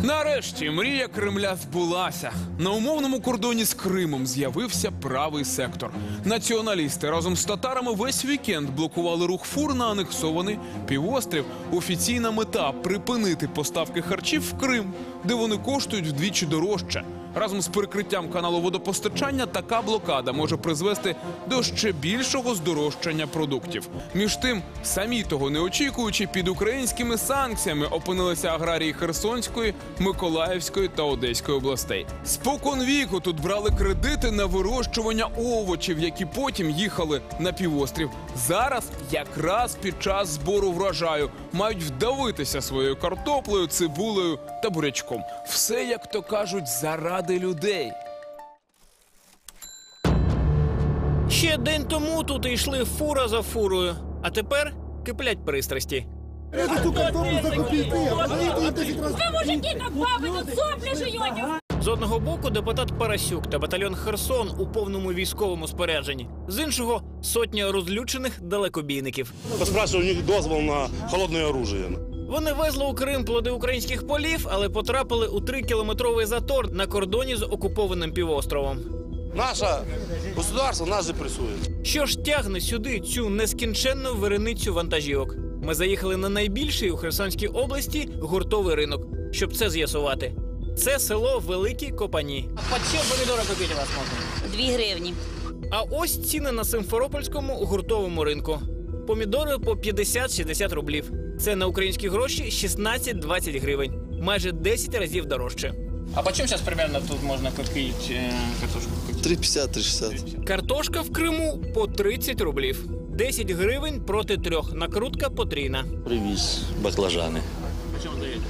Нарешті мрія Кремля збулася. На умовному кордоні з Кримом з'явився правий сектор. Націоналісти разом з татарами весь вікенд блокували рух фур на анексований півострів. Офіційна мета припинити поставки харчів в Крим, де вони коштують вдвічі дорожче. Разом з перекриттям каналу водопостачання така блокада може призвести до ще більшого здорожчання продуктів. Між тим, самі того не очікуючи, під українськими санкціями опинилися аграрії Херсонської, Миколаївської та Одеської областей. Спокон віку тут брали кредити на вирощування овочів, які потім їхали на півострів. Зараз, якраз під час збору врожаю, мають вдавитися своєю картоплею, цибулею та бурячком. Все, як то кажуть, заради людей. Ще день тому тут йшли фура за фурою, а тепер киплять пристрасті. Эту картону за копейки, а продают ее 10 раз. Вы мужики, как бабы, тут сопли жуете. З одного боку депутат Парасюк та батальйон Херсон у повному військовому спорядженні, з іншого сотня розлючених далекобійників. Поспрашиваю у них дозвол на холодное оружие. Вони везли у Крим плоди українських полів, але потрапили у трикілометровий затор на кордоні з окупованим півостровом. Наше государство нас запрессует. Що ж тягне сюди цю нескінченну виреницю вантажівок? Ми заїхали на найбільший у Херсонській області гуртовий ринок, щоб це з'ясувати. Це село Великі Копані. А по чому помідори купити вас можна? Дві гривні. А ось ціни на Симферопольському гуртовому ринку. Помідори по 50-60 рублів. Це на українські гроші 16-20 гривень. Майже 10 разів дорожче. А почем сейчас примерно тут можно купить э, картошку? 3,50-3,60. Картошка в Криму по 30 рублів. 10 гривень проти трьох. Накрутка потрійна. Привіз баклажани. Почем даете?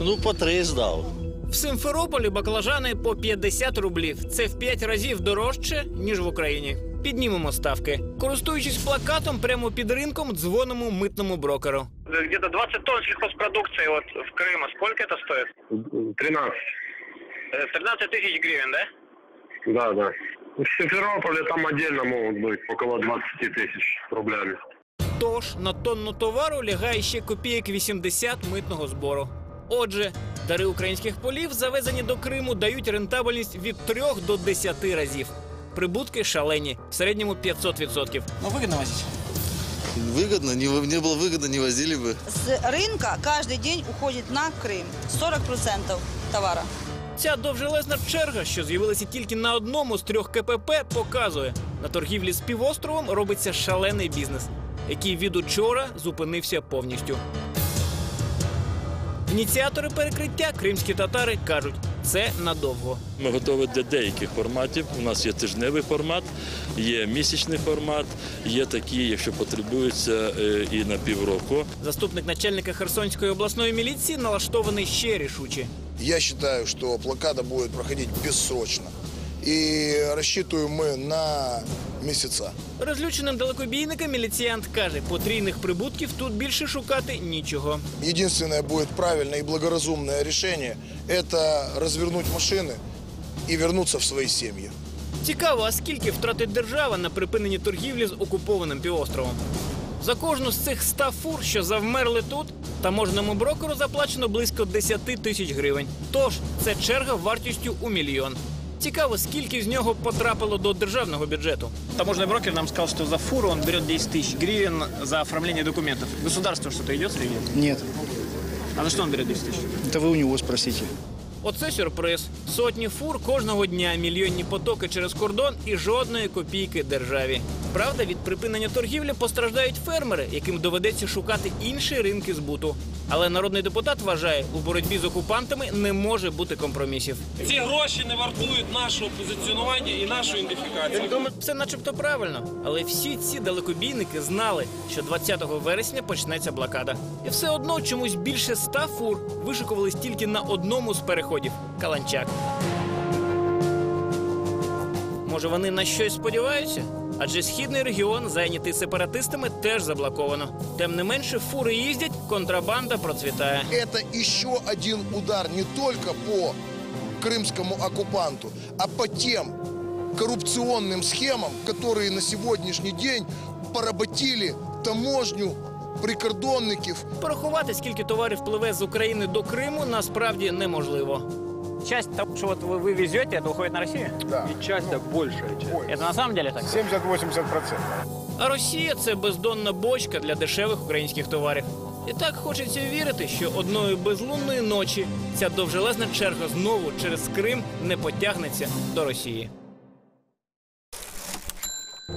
Ну, по три здав. В Симферополі баклажани по 50 рублів. Це в 5 разів дорожче, ніж в Україні. Піднімемо ставки. Користуючись плакатом, прямо під ринком дзвонимо митному брокеру. где-то 20 тонн сельхозпродукции вот в Крым. А Сколько это стоит? 13. Э, 13 тысяч гривен, да? Да, да. В Симферополе там отдельно могут быть около 20 тысяч рублями. Тож на тонну товару лягає ще копійок 80 митного збору. Отже, дари українських полів, завезені до Криму, дають рентабельність від 3 до 10 разів. Прибутки шалені, в середньому 500%. Ну, выгодно возить. Выгодно, не, вы- не было выгодно, не возили бы. С рынка каждый день уходит на Крым 40% товара. Ця довжелезна черга, що з'явилася тільки на одному з трьох КПП, показує, на торгівлі з півостровом робиться шалений бізнес, який від учора зупинився повністю. Ініціатори перекриття кримські татари кажуть, це надовго. Ми готові для деяких форматів. У нас є тижневий формат, є місячний формат, є такі, якщо потребується, е, і на півроку. Заступник начальника Херсонської обласної міліції налаштований ще рішуче. Я вважаю, що блокада буде проходити бессрочно И рассчитываем мы на месяца. Розлюченим далекобійникам міліціянт каже, потрійних прибутків тут більше шукати нічого. Единственное будет правильное и благоразумное решение – это развернуть машины и вернуться в свои семьи. Цікаво, а скільки втратить держава на припиненні торгівлі з окупованим півостровом? За кожну з цих 100 фур, що завмерли тут, таможному брокеру заплачено близько 10 тисяч гривень. Тож це черга вартістю у мільйон. Цікаво, скільки з нього потрапило до державного бюджету. Таможенный брокер нам сказал, что за фуру он берет 10 тысяч гривен за оформление документов. Государство что-то идет или нет? Нет, А за что он берет 10 тысяч? это вы у него спросите. Оце сюрприз. Сотні фур кожного дня, мільйонні потоки через кордон і жодної копійки державі. Правда, від припинення торгівлі постраждають фермери, яким доведеться шукати інші ринки збуту. Але народний депутат вважає, у боротьбі з окупантами не може бути компромісів. Ці гроші не вартують нашого позиціонування і нашої ідентифікації. Все начебто правильно, але всі ці далекобійники знали, що 20 вересня почнеться блокада. І все одно чомусь більше ста фур вишикувались тільки на одному з переходів Каланчак. Може, вони на щось сподіваються? Адже східний регіон, зайнятий сепаратистами, теж заблоковано. Тим не менше, фури їздять, контрабанда процвітає. Это еще один удар не только по крымскому оккупанту, а по тем коррупционным схемам, которые на сегодняшний день поработили таможню прикордонників. Порахувати, скільки товарів пливе з України до Криму, насправді неможливо. Часть того, что вот вы, вы везете, это уходит на Россию? И часть, так большая часть. Это на самом деле так? 70-80%. А Росія це бездонна бочка для дешевих українських товарів. І так хочеться вірити, що одної безлунної ночі ця довжелезна черга знову через Крим не потягнеться до Росії.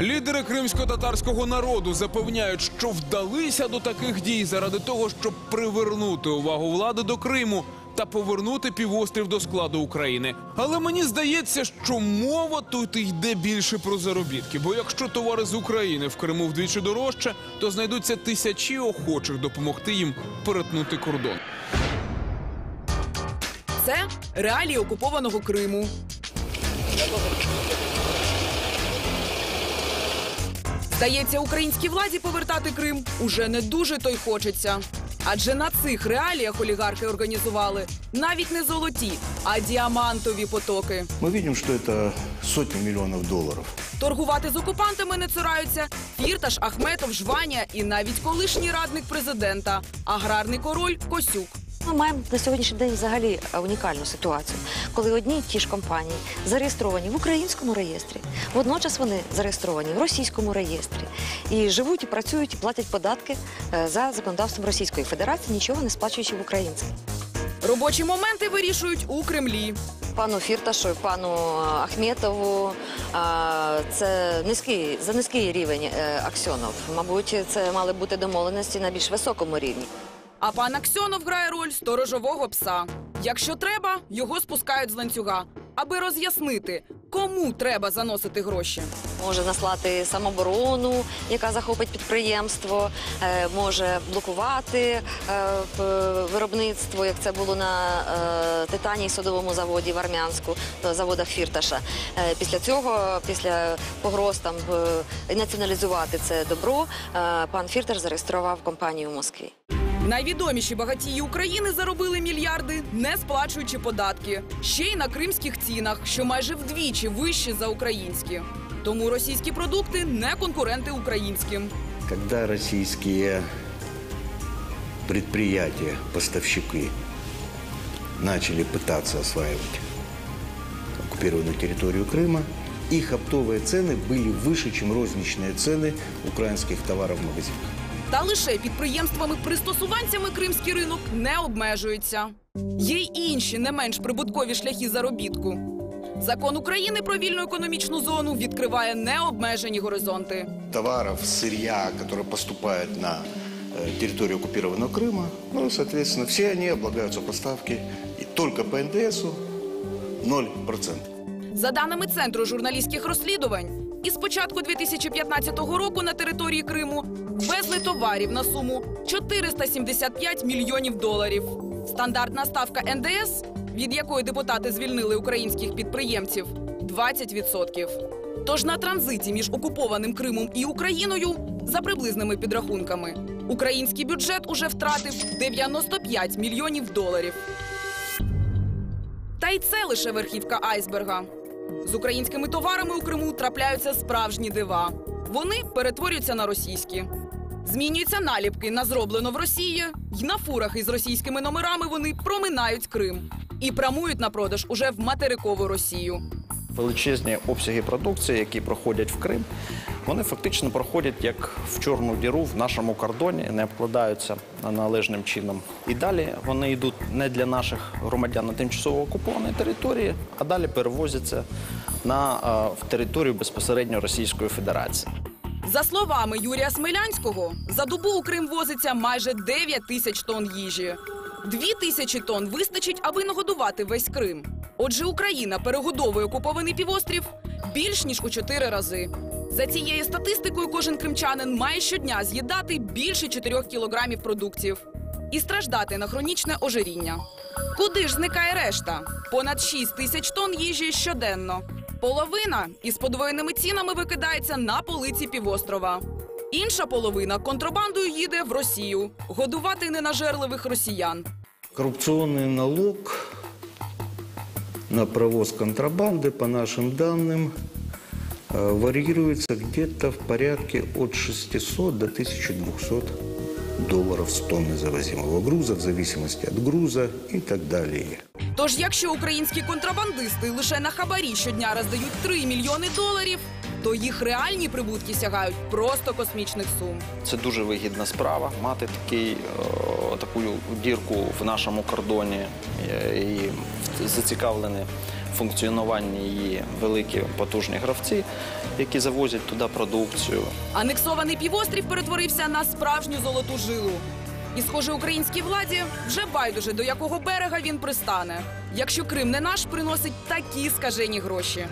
Лідери кримсько-татарського народу запевняють, що вдалися до таких дій заради того, щоб привернути увагу влади до Криму та повернути півострів до складу України. Але мені здається, що мова тут йде більше про заробітки. Бо якщо товари з України в Криму вдвічі дорожче, то знайдуться тисячі охочих допомогти їм перетнути кордон. Це реалії окупованого Криму. Здається, українській владі повертати Крим уже не дуже то й хочеться. Адже на цих реаліях олігархи організували навіть не золоті, а діамантові потоки. Ми бачимо, що це сотні мільйонів доларів. Торгувати з окупантами не цураються Фірташ, Ахметов, Жваня і навіть колишній радник президента, аграрний король Косюк. Ми маємо на сьогоднішній день взагалі е, унікальну ситуацію, коли одні й ті ж компанії зареєстровані в українському реєстрі, водночас вони зареєстровані в російському реєстрі і живуть, і працюють, і платять податки е, за законодавством Російської Федерації, нічого не сплачуючи в українців. Робочі моменти вирішують у Кремлі. Пану Фірташу, пану Ахметову це низький за низький рівень е, Аксьонов. Мабуть, це мали бути домовленості на більш високому рівні. А пан Аксьонов грає роль сторожового пса. Якщо треба, його спускають з ланцюга, аби роз'яснити, кому треба заносити гроші. може наслати самоборону, яка захопить підприємство, е, може блокувати е, виробництво, як це було на е, титанії содовому заводі в Армянську, заводах Фірташа. Після цього, після погроз там націоналізувати це добро, пан Фірташ зареєстрував компанію в Москві. Найвідоміші багатії України заробили мільярди, не сплачуючи податки. Ще й на кримських цінах, що майже вдвічі вищі за українські. Тому російські продукти не конкуренти українським. Когда российские предприятия, поставщики начали пытаться осваивать оккупированную территорию Крыма, их оптовые цены были выше, чем розничные цены украинских товаров в магазинах. Та лише підприємствами-пристосуванцями кримський ринок не обмежується. Є й інші не менш прибуткові шляхи заробітку. Закон України про вільну економічну зону відкриває необмежені горизонти. Товаров, сырья, которые поступают на э, территорию оккупированного Крыма, ну, соответственно, все они облагаются поставки и только по НДСу 0%. За даними Центру журналістських розслідувань, із початку 2015 року на території Криму ввезли товарів на суму 475 мільйонів доларів. Стандартна ставка НДС, від якої депутати звільнили українських підприємців, 20%. Тож на транзиті між окупованим Кримом і Україною, за приблизними підрахунками, український бюджет уже втратив 95 мільйонів доларів. Та й це лише верхівка айсберга. З українськими товарами у Криму трапляються справжні дива. Вони перетворюються на російські. Змінюються наліпки на зроблено в Росії, й на фурах із російськими номерами вони проминають Крим і прямують на продаж уже в материкову Росію. Величезні обсяги продукції, які проходять в Крим, вони фактично проходять як в чорну діру в нашому кордоні, не обкладаються належним чином. І далі вони йдуть не для наших громадян на тимчасово окупованій території, а далі перевозяться на е, в територію безпосередньо Російської Федерації. За словами Юрія Смелянського, за добу у Крим возиться майже 9 тисяч тонн їжі. Дві тисячі тонн вистачить, аби нагодувати весь Крим. Отже, Україна перегодовує окупований півострів більш ніж у чотири рази. За цією статистикою, кожен кримчанин має щодня з'їдати більше 4 кілограмів продуктів і страждати на хронічне ожиріння. Куди ж зникає решта? Понад 6 тисяч тонн їжі щоденно. Половина із подвоєними цінами викидається на полиці півострова. Інша половина контрабандою їде в Росію годувати ненажерливих росіян. Коррупционный налог на провоз контрабанды, по нашим данным, э, варьируется где-то в порядке от 600 до 1200 долларов с тонны завозимого груза в зависимости от груза и так далее. Тож, якщо українські контрабандисти лише на хабарі щодня роздають 3 мільйони доларів, то їх реальні прибутки сягають просто космічних сум. Це дуже вигідна справа мати такий, е, таку дірку в нашому кордоні е, і зацікавлені в функціонуванні її великі потужні гравці, які завозять туди продукцію. Анексований півострів перетворився на справжню золоту жилу. І, схоже, українській владі вже байдуже, до якого берега він пристане. Якщо Крим не наш, приносить такі скажені гроші.